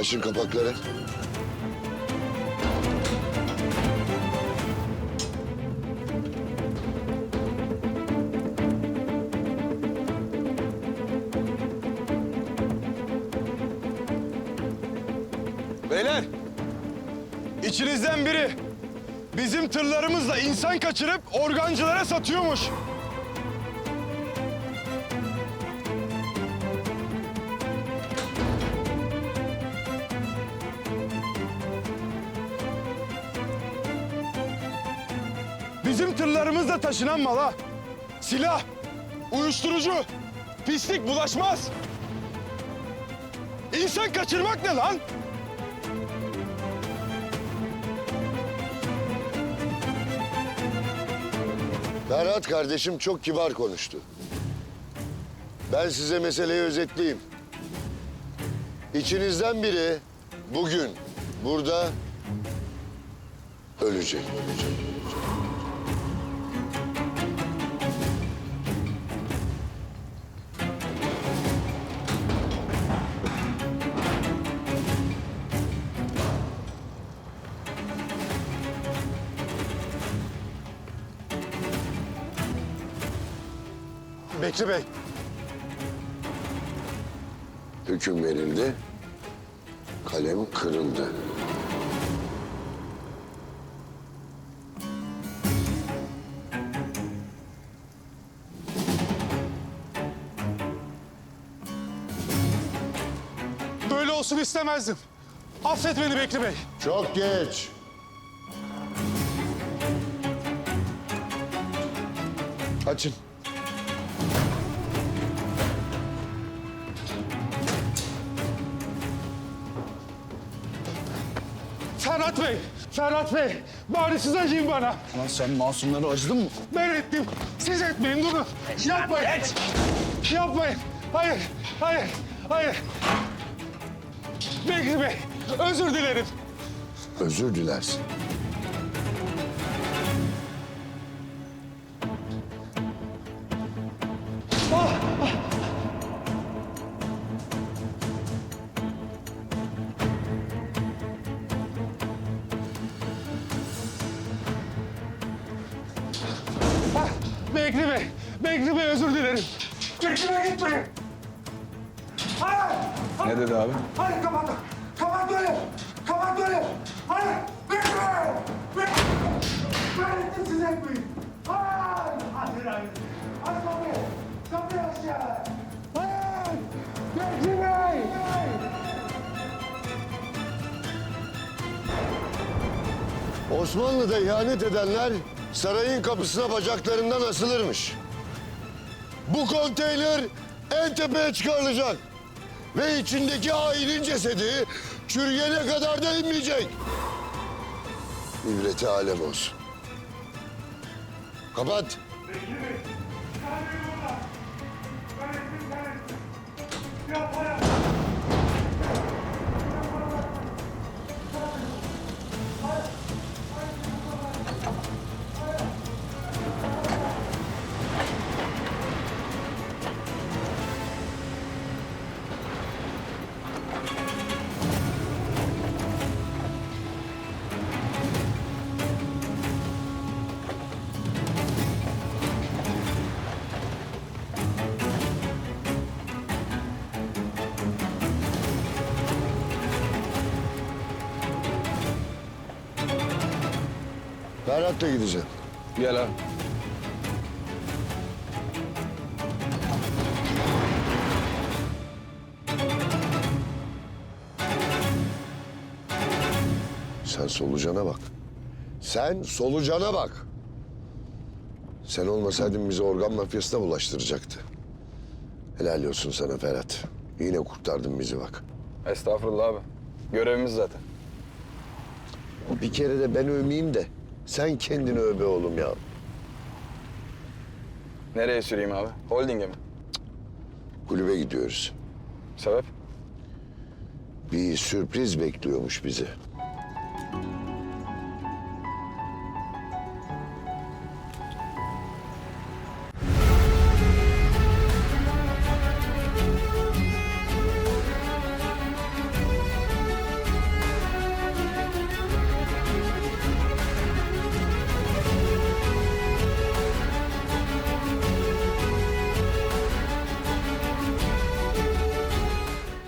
Açın kapakları. Beyler, içinizden biri bizim tırlarımızla insan kaçırıp organcılara satıyormuş. Bizim tırlarımızla taşınan mala silah, uyuşturucu, pislik bulaşmaz. İnsan kaçırmak ne lan? Ferhat kardeşim çok kibar konuştu. Ben size meseleyi özetleyeyim. İçinizden biri bugün burada ölecek. Bekri Bey, Hüküm verildi. Kalem kırıldı. böyle olsun istemezdim. Affet beni Bekri Bey. Çok geç. Açın. Ferhat Bey, Ferhat Bey. Bari siz acıyın bana. Lan sen masumları acıdın mı? Ben ettim. Siz etmeyin, durun. Yapmayın. Yapmayın. Hayır, hayır, hayır. Bekri Bey, özür dilerim. Özür dilersin. Bekri Bey, Bekri Bey özür dilerim. Bekri Bey gitmeyin. Hayır, Ne dedi abi? hayır kapat. Kapat böyle. Kapat böyle. Hayır, Bekri Bey. Bekri Ben ettim siz etmeyin. Hayır, hayır, hayır. Aç kapıyı. Kapıyı aç ya. Hayır, Bekri Bey. Osmanlı'da ihanet edenler sarayın kapısına bacaklarından asılırmış. Bu konteyner en tepeye çıkarılacak. Ve içindeki hainin cesedi çürüyene kadar da inmeyecek. İbreti alem olsun. Kapat. Ferhat'la gideceğim. Gel abi. Sen solucana bak. Sen solucana bak. Sen olmasaydın bizi organ mafyasına bulaştıracaktı. Helal olsun sana Ferhat. Yine kurtardın bizi bak. Estağfurullah abi. Görevimiz zaten. Bir kere de ben övmeyeyim de sen kendini öve oğlum ya. Nereye süreyim abi? Holding'e mi? Kulübe gidiyoruz. Sebep? Bir sürpriz bekliyormuş bizi.